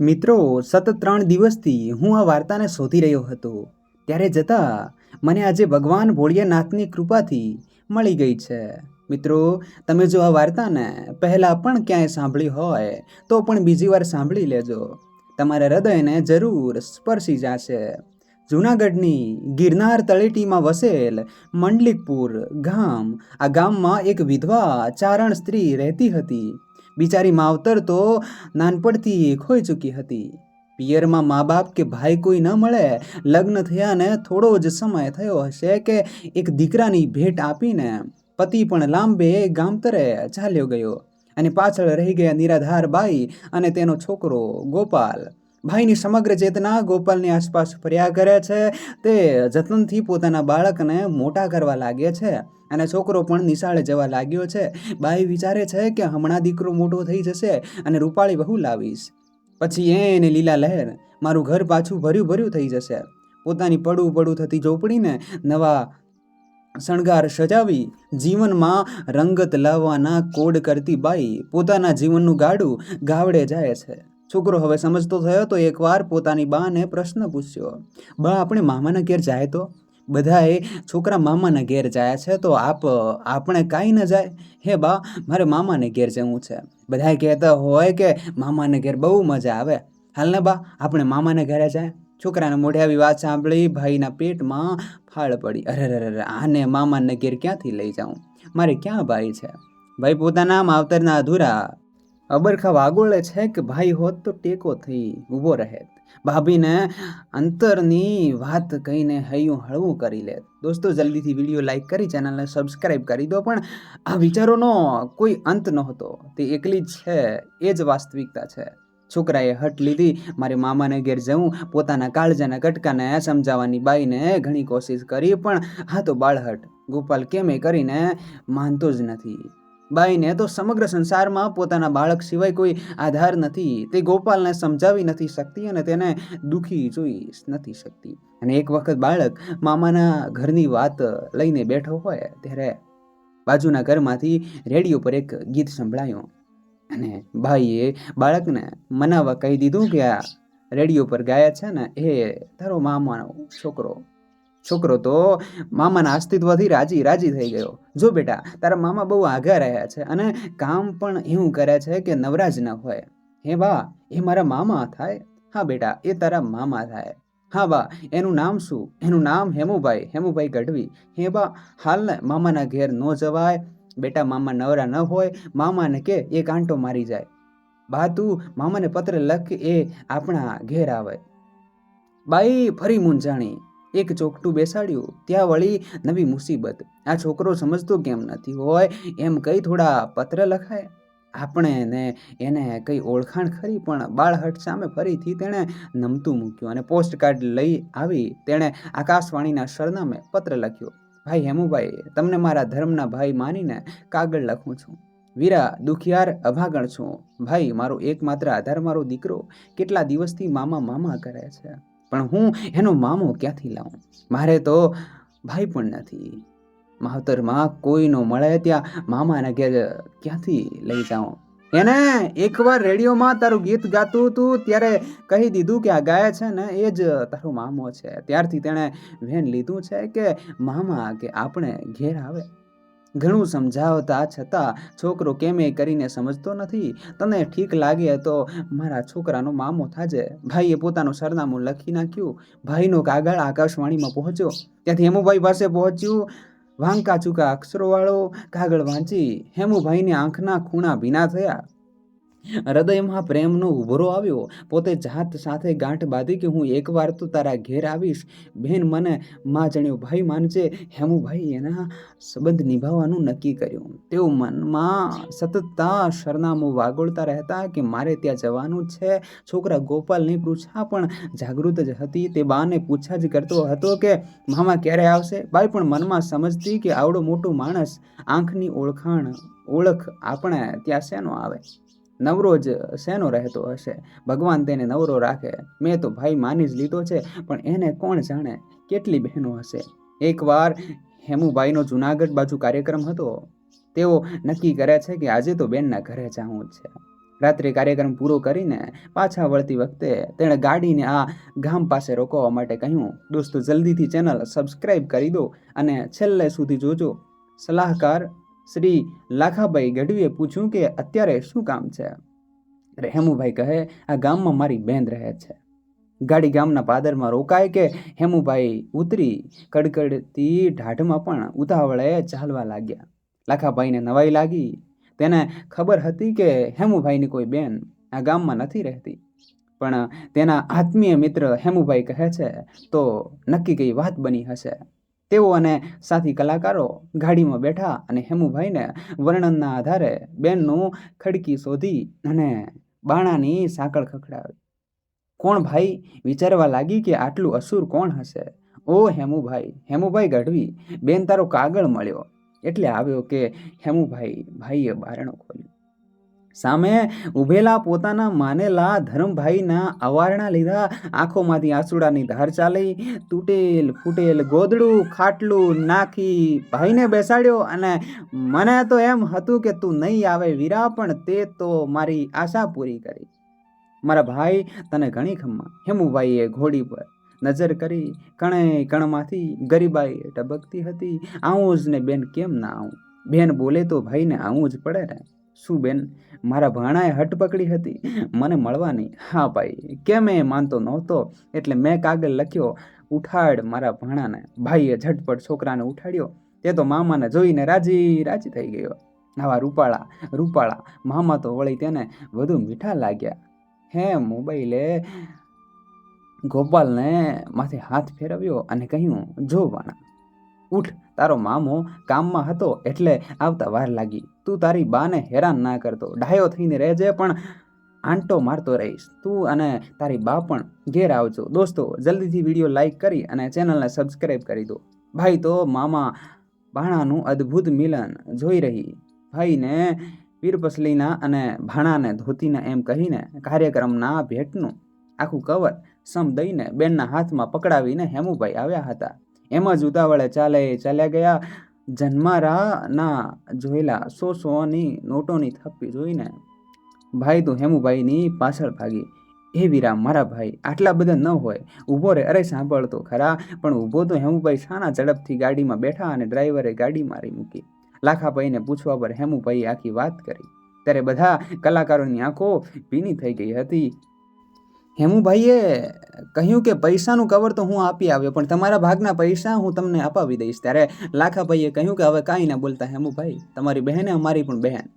મિત્રો, સતત ત્રણ દિવસથી હું આ વાર્તાને શોધી રહ્યો હતો. ત્યારે જતાં મને આજે ભગવાન ભોળિયાનાથની કૃપાથી મળી ગઈ છે. મિત્રો, તમે જો આ વાર્તાને પહેલાં પણ ક્યાંય સાંભળી હોય, તો પણ બીજી વાર સાંભળી લેજો. તમારા હૃદયને જરૂર સ્પર્શી જશે. જૂનાગઢની ગિરનાર તળેટીમાં વસેલ મંડલિકપુર ગામ, આ ગામમાં એક વિધવા ચારણ સ્ત્રી રહેતી હતી. બિચારી માવતર તો નાનપણથી ખોઈ ચૂકી હતી. પિયરમાં મા બાપ કે ભાઈ કોઈ ન મળે, લગ્ન થયાને થોડો જ સમય થયો હશે કે એક દીકરાની ભેટ આપીને પતિ પણ લાંબે ગામતરે ચાલ્યો ગયો અને પાછળ રહી ગયા નિરાધાર બાઈ અને તેનો છોકરો ગોપાલ. ભાઈની સમગ્ર ચેતના ગોપાલની આસપાસ ફર્યા કરે છે. તે જતનથી પોતાના બાળકને મોટા કરવા લાગે છે અને છોકરો પણ નિશાળે જવા લાગ્યો છે. બાઈ વિચારે છે કે હમણાં દીકરો મોટો થઈ જશે અને રૂપાળી બહુ લાવીશ. પછી એને લીલા લહેર મારું ઘર પાછું ભર્યું ભર્યું થઈ જશે. પોતાની પડું પડું થતી ઝોપડીને નવા શણગાર સજાવી જીવનમાં રંગત લાવવાના કોડ કરતી બાઈ પોતાના જીવનનું ગાડું ગાવડે જાય છે. છોકરો હવે સમજતો થયો તો એકવાર પોતાની બાને પ્રશ્ન પૂછ્યો, બા, આપણે મામાના ઘેર જાય તો? બધાએ છોકરા મામાના ઘેર જાય છે તો આપ, આપણે કાંઈ ન જાય. હે બા, મારે મામાને ઘેર જવું છે. બધાએ કહેતા હોય કે મામાને ઘેર બહુ મજા આવે. હાલ ને બા, આપણે મામાને ઘરે જાય. છોકરાને મોઢે આવી વાત સાંભળી ભાઈના પેટમાં ફાળ પડી. અરે અરે આને મામાને ઘેર ક્યાંથી લઈ જાઉં? મારે ક્યાં ભાઈ છે? ભાઈ પોતાના માવતરના અધૂરા અબરખા વાગોળે છે કે ભાઈ હોત તો ટેકો થઈ, ઊભો રહેત. ભાભીને અંતરની વાત કહીને હૈયું હળવું કરી લે દોસ્તો, જલ્દીથી વીડિયો લાઈક કરી, ચેનલને સબસ્ક્રાઈબ કરી દો, પણ આ વિચારોનો કોઈ અંત નહોતો. તે એકલી જ છે, એ જ વાસ્તવિકતા છે. છોકરાએ હટ લીધી, મારે મામાને ઘેર જવું, પોતાના કાળજાના કટકાને સમજાવવાની બાઈને ઘણી કોશિશ કરી, પણ હા તો બાળહટ. ગોપાલ કેમે કરીને માનતો જ નથી. બાઈને તો સમગ્ર સંસારમાં પોતાના બાળક સિવાય કોઈ આધાર નથી. તે ગોપાલને સમજાવી નથી શકતી અને તેને દુઃખી જોઈ નથી શકતી. અને એક વખત બાળક મામાના ઘરની વાત લઈને બેઠો હોય ત્યારે બાજુના ઘરમાંથી રેડિયો પર એક ગીત સંભળાયું. અને ભાઈએ બાળકને મનાવવા કહી દીધું કે આ રેડિયો પર ગાયા છે ને એ તારો મામાનો છોકરો. છોકરો તો મામાના અસ્તિત્વથી રાજી રાજી થઈ ગયો. જો બેટા, તારા મામા બહુ આઘા રહ્યા છે અને કામ પણ એવું કરે છે કે નવરાજ ન હોય. હે બા, એ મારા મામા થાય? હા બેટા, એ તારા મામા થાય. હા બા, એનું નામ શું? એનું નામ હેમુભાઈ હેમુભાઈ ગઢવી. હે બા હાલ મામાના ઘેર ન જવાય. બેટા, મામા નવરા ન હોય. મામાને કે એ કાંટો મારી જાય. બા, તું મામાને પત્ર લખ એ આપણા ઘેર આવે. બાઈ, ફરી મૂંઝાણી. એક ચોકટું બેસાડ્યું. ત્યાં વળી નવી મુસીબત. આ છોકરો સમજતો કેમ નથી હોય? એમ કઈ થોડા પત્ર લખાય. આપણે ને એને કઈ ઓળખાણ ખરી, પણ બાળહટ સામે ફરીથી તેણે નમતું મૂક્યું અને પોસ્ટ કાર્ડ લઈ આવી તેણે આકાશવાણીના સરનામે પત્ર લખ્યો. ભાઈ હેમુભાઈ, તમને મારા ધર્મના ભાઈ માનીને કાગળ લખું છું. વીરા, દુખિયાર, અભાગણ છું. ભાઈ, મારો એકમાત્ર આધાર મારો દીકરો. કેટલા દિવસથી મામા મામા કરે છે. પણ હું એનો મામો ક્યાંથી લાવું? મારે તો ભાઈ પણ નથી. માવતરમાં કોઈનો મળે ત્યાં મામાના ઘેર ક્યાંથી લઈ જાઉં? એને એકવાર રેડિયોમાં તારું ગીત ગાતું હતું ત્યારે કહી દીધું કે આ ગાય છે ને એ જ તારો મામો છે. ત્યારથી તેણે વેન લીધું છે કે મામા કે આપણે ઘેર આવે? ઘણું સમજાવતા છતાં છોકરો કેમે કરીને સમજતો નથી. તને ઠીક લાગે તો મારા છોકરાનો મામો થાજે. ભાઈએ પોતાનું સરનામું લખી નાખ્યું. ભાઈનો કાગળ આકાશવાણીમાં પહોંચ્યો. ત્યાંથી હેમુભાઈ પાસે પહોંચ્યું. વાંકા ચૂકા અક્ષરોવાળો કાગળ વાંચી. હેમુભાઈને આંખના ખૂણા ભીના થયા. હૃદયમાં પ્રેમનો ઉભરો આવ્યો. પોતે જાત સાથે ગાંઠ બાંધી કે હું એકવાર તો તારા ઘેર આવીશ. બેન મને માં જણ્યો ભાઈ માનજે. હેમુભાઈ એના સંબંધ નિભાવવાનું નક્કી કર્યું. તેઓ મનમાં સતત સરનામું વાગોળતા રહેતા કે મારે ત્યાં જવાનું છે. છોકરા ગોપાલની પૃચ્છા પણ જાગૃત જ હતી. તે બાને પૂછા જ કરતો હતો કે, મામા ક્યારે આવશે? બાઈ પણ મનમાં સમજતી કે આવડો મોટો માણસ આંખની ઓળખાણ, ઓળખ આપણે ત્યાં શેનો આવે? નવરો જ શેનો રહેતો હશે? ભગવાન તેને નવરો રાખે. મેં તો ભાઈ માની જ લીધો છે, પણ એને કોણ જાણે કેટલી બહેનો હશે? એકવાર હેમુભાઈનો જુનાગઢ બાજુ કાર્યક્રમ હતો, તેઓ નક્કી કરે છે કે આજે તો બેનના ઘરે જવું જ છે. રાત્રે કાર્યક્રમ પૂરો કરીને પાછા વળતી વખતે તેણે ગાડીને આ ગામ પાસે રોકવા માટે કહ્યું, દોસ્તો, જલ્દીથી ચેનલ સબસ્ક્રાઈબ કરી દો અને છેલ્લે સુધી જોજો. સલાહકાર શ્રી લાખાભાઈ ગઢવીએ પૂછ્યું કે અત્યારે શું કામ છે? હેમુભાઈ કહે, આ ગામમાં મારી બેન રહે છે. ગાડી ગામના પાદરમાં રોકાય કે હેમુભાઈ ઉતરી કડકડતી ઢાઢમાં પણ ઉતાવળે ચાલવા લાગ્યા. લાખાભાઈને નવાઈ લાગી. તેને ખબર હતી કે હેમુભાઈની કોઈ બેન આ ગામમાં નથી રહેતી. પણ તેના આત્મીય મિત્ર હેમુભાઈ કહે છે, તો નક્કી કઈ વાત બની હશે? તેઓ અને સાથી કલાકારો ગાડીમાં બેઠા અને હેમુભાઈને વર્ણનના આધારે બેનનું ખડકી શોધી અને બાણાની સાંકળ ખખડાવી. કોણ ભાઈ? વિચારવા લાગી કે આટલું અસુર કોણ હશે? ઓ હેમુભાઈ હેમુભાઈ ગઢવી, બેન તારો કાગળ મળ્યો. એટલે આવ્યો કે, હેમુભાઈ, ભાઈએ બારણું ખોલ્યું. સામે ઊભેલા પોતાના માનેલા ધરમભાઈના અવારણા લીધા. આંખોમાંથી આંસુડાની ધાર ચાલી. તૂટેલ ફૂટેલ ગોદડું ખાટલું નાખી ભાઈને બેસાડ્યો અને મને તો એમ હતું કે તું નહીં આવે વીરા, પણ તે તો મારી આશા પૂરી કરી. મારા ભાઈ તને ઘણી ખમ્મા. હેમુભાઈએ ઘોડી પર નજર કરી. કણે કણમાંથી ગરીબાઈ ટબકતી હતી. આવું જ ને બેન કેમ ના આવું? બેન બોલે તો ભાઈને આવું જ પડે ને? શું બેન? મારા ભાણાએ હટ પકડી હતી. મને મળવાની હા ભાઈ, કેમ એ માનતો નહોતો? એટલે મેં કાગળ લખ્યો, ઉઠાડ મારા ભાણાને. ભાઈએ ઝટપટ છોકરાને ઉઠાડ્યો. તે તો મામાને જોઈને રાજી રાજી થઈ ગયો. આવા રૂપાળા રૂપાળા. મામા તો વળી તેને વધુ મીઠા લાગ્યા. હે મોબાઈલે. ગોપાલને માથે હાથ ફેરવ્યો અને કહ્યું, જો વાણા ઉઠ, તારો મામો કામમાં હતો એટલે આવતા વાર લાગી. તું તારી બાને હેરાન ના કરતો, ડાયો થઈને રહેજે પણ આંટો મારતો રહીશ. તું અને તારી બા પણ ઘેર આવજો. દોસ્તો, જલ્દીથી વીડિયો લાઇક કરી અને ચેનલને સબસ્ક્રાઈબ કરી દો. ભાઈ, તો મામા ભાણાનું અદ્ભુત મિલન જોઈ રહી. ભાઈને વીરપસલીના અને ભાણાને ધોતીને એમ કહીને કાર્યક્રમના ભેટનું આખું કવર સમ દઈને બેનના હાથમાં પકડાવીને હેમુભાઈ આવ્યા હતા. એમ જ ઉતાવળે ચાલે ચાલ્યા ગયા. જન્મારાના જોયેલા સો સોની નોટોની થપ્પી જોઈને, ભાઈ તો હેમુભાઈની પાછળ ભાગી. હે વીરા મારા ભાઈ, આટલા બધા ન હોય. ઊભો રે, અરે સાંભળતો ખરા, પણ ઊભો તો હેમુભાઈ શાના ઝડપથી ગાડીમાં બેઠા અને ડ્રાઈવરે ગાડી મારી મૂકી. લાખાભાઈને પૂછવા પર હેમુભાઈએ આખી વાત કરી. ત્યારે બધા કલાકારોની આંખો ભીની થઈ ગઈ હતી. હેમુભાઈએ કહ્યું કે પૈસાનું કવર તો હું આપી આવ્યો, પણ તમારા ભાગના પૈસા હું તમને અપાવી દઈશ. ત્યારે લાખાભાઈએ કહ્યું કે હવે કાંઈ ના બોલતા હેમુભાઈ, તમારી બહેને અમારી પણ બહેન.